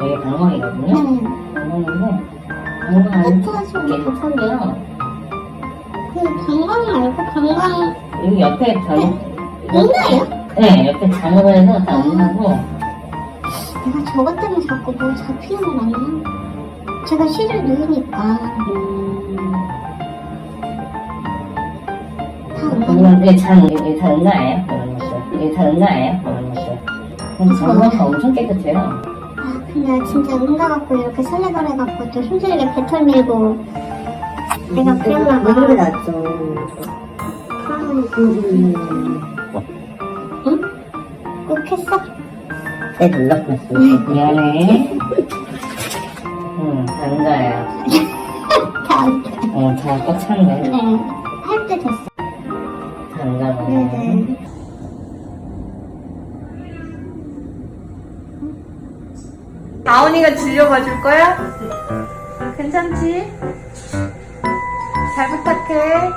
여기 강원이거든요. 강원인데 강원은 이게 속성이요. 그 관광 말고 관광 여기 옆에 저 있나요? 네, 옆에 장으로 해서 다 운하고 내가 저것 때문에 자꾸 뭐 잡히는 건 아니야? 제가 실을 누우니까 다 그건 이게 장 이게 다 것들. 이게 다 것들. 근데 장은 엄청 깨끗해요. 아 근데 진짜 응가 갖고 이렇게 설레발해 갖고 또 힘들게 배털 밀고 내가 그랬나 봐 음, 낫죠. 그러면 꼭 했어? 내 놀랐어. 미안해. 응, 단자야. 다음 어, 다꽉 찼네. 네 아온이가 진료봐 줄 거야? 괜찮지? 잘 부탁해.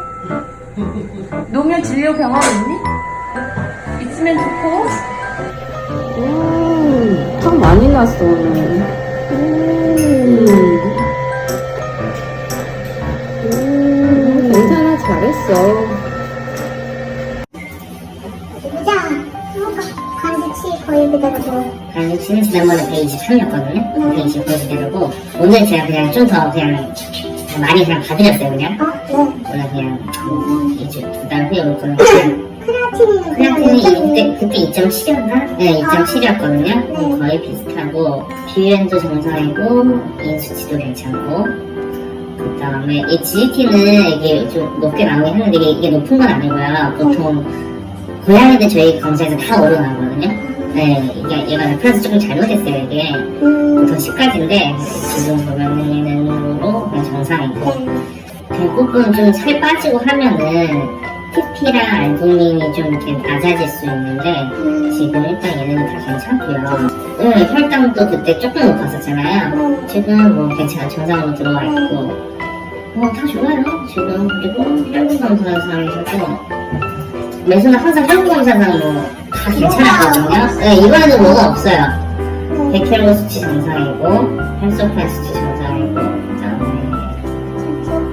노면 진료 병원 있니? 있으면 좋고. 음, 턱 많이 났어, 오늘. 지금 지난번에 123이었거든요? 129에서 되고, 오늘 제가 그냥 좀 더 그냥 많이 그냥 봐드렸어요, 그냥. 어? 네 오늘 그냥 음, 이제 두달 후에 올 거는 그냥 그때, 그때 2.7이었나? 네, 2.7이었거든요. 거의 비슷하고, 비유엔도 정상이고, 인 수치도 괜찮고, 그 다음에 이 GT는 이게 좀 높게 나오긴 하는데 이게, 이게 높은 건 아니고요. 보통 고양이들 저희 검사에서 다 오르나거든요. 네, 이게 얘가 레퍼런스 조금 잘못했어요, 이게. 음, 보통 10까지인데, 지금 보면은 그냥 정상이고, 대부분 좀살 빠지고 하면은 TP랑 알부민이 좀 이렇게 낮아질 수 있는데 지금 일단 얘는 다 괜찮고요. 네, 혈당도 그때 조금 높았었잖아요. 지금 뭐 괜찮아 정상으로 들어와 있고 뭐 다 좋아요 지금 그리고 혈구 검사상에서도 매수는 항상 혈구 검사상 뭐다 괜찮았거든요. 네, 이번에는 뭐가 없어요. 백혈구 수치 정상이고 혈소판 수치 정상이고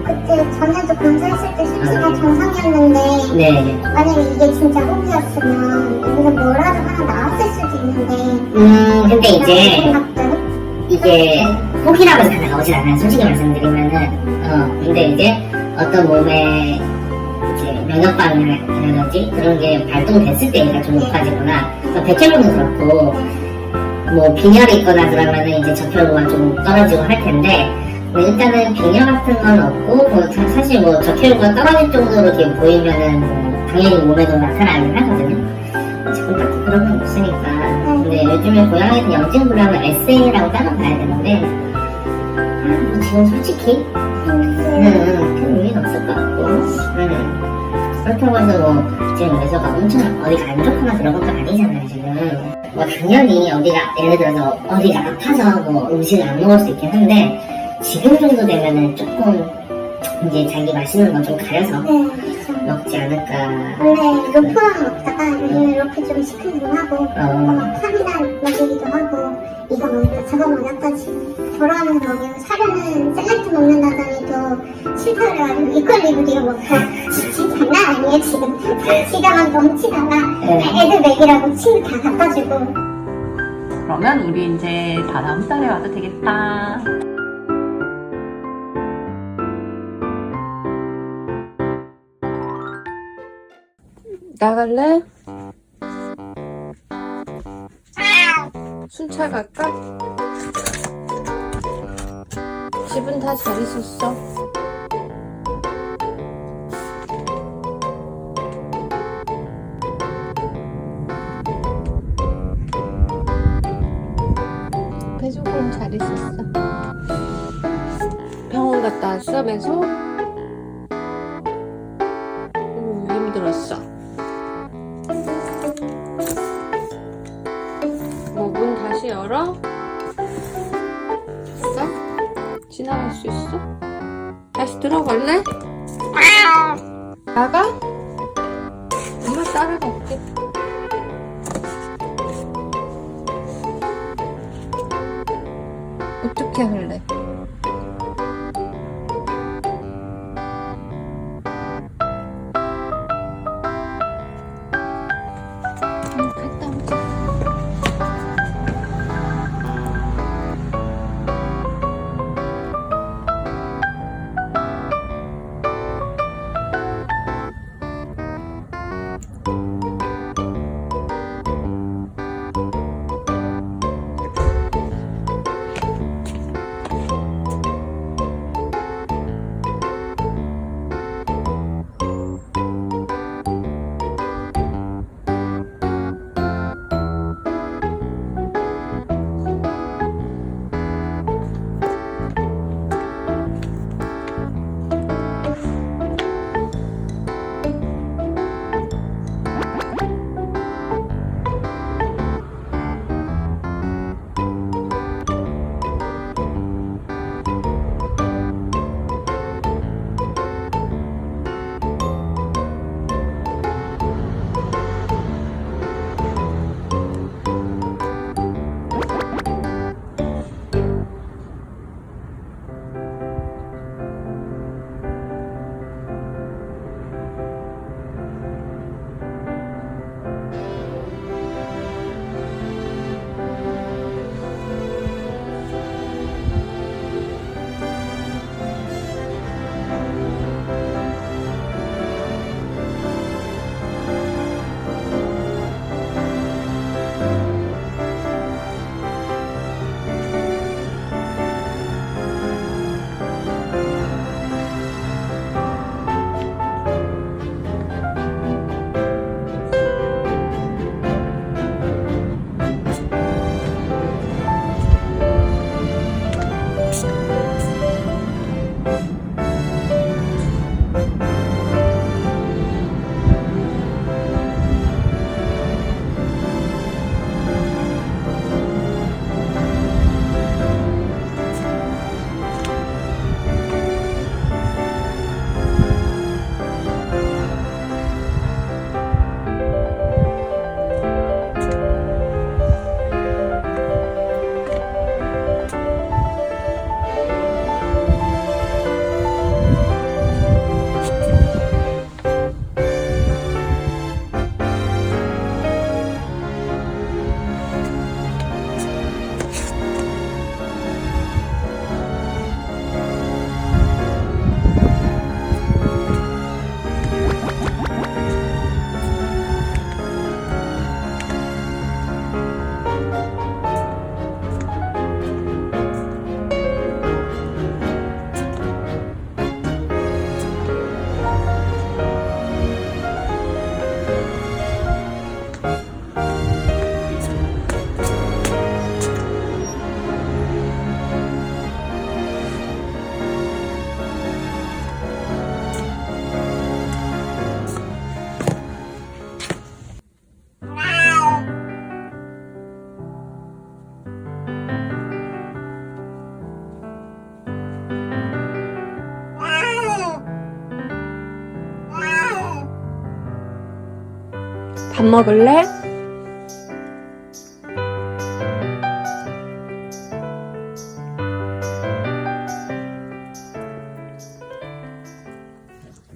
그때 전에도 검사했을 때 수치가 정상이었는데 네. 만약에 이게 진짜 혹이었으면 여기서 뭐라도 하나 나왔을 수도 있는데 음, 근데 이제 이게 혹이라고 해서 다 나오진 않아요. 솔직히 말씀드리면은 어 근데 이제 어떤 몸에 면역 반응이라든지 그런 게 발동됐을 때 얘가 좀 높아지거나 백혈구는 그렇고 뭐 빈혈이 있거나 그러면은 이제 적혈구가 좀 떨어지고 할 텐데 뭐 일단은 빈혈 같은 건 없고 뭐 사- 사실 뭐 적혈구가 떨어질 정도로 이렇게 보이면은 뭐 당연히 몸에도 나타나긴 하거든요. 지금 딱히 그런 건 없으니까. 근데 요즘에 고양이는 영진불량을 SA라고 따로 봐야 되는데, 아, 뭐 지금 솔직히, 음, 큰 의미는 없을 것 같고, 음. 그렇다고 해서 뭐, 지금 매서가 엄청 어디가 안 좋거나 그런 것도 아니잖아요, 지금. 뭐, 당연히 어디가, 예를 들어서 어디가 아파서 뭐 음식을 안 먹을 수 있긴 한데, 지금 정도 되면은 조금, 이제 자기 맛있는 거 좀 가려서 네 그렇죠 먹지 않을까. 원래 로프만 먹다가 요즘에 로프 좀 시큰 좀 하고 어. 막 사비단 먹이기도 하고 이거 먹였다 저거 먹였다 지- 돌아오면서 먹이고 사료는 셀렉트 먹는다더니 또 싫다 그래가지고 이퀄리브리오 먹고 진짜 장난 아니에요 지금 지가 막 넘치다가 네. 애들 먹이라고 친구 다 갖다 주고 그러면 우리 이제 다 다음 달에 와도 되겠다. 나갈래? 순찰 갈까? 집은 다 잘 있었어. 배송은 잘 있었어. 병원 갔다 왔어, 매소? 음, 힘들었어. 열어? 있어? 지나갈 수 있어? 다시 들어갈래? 나가? 밥 먹을래?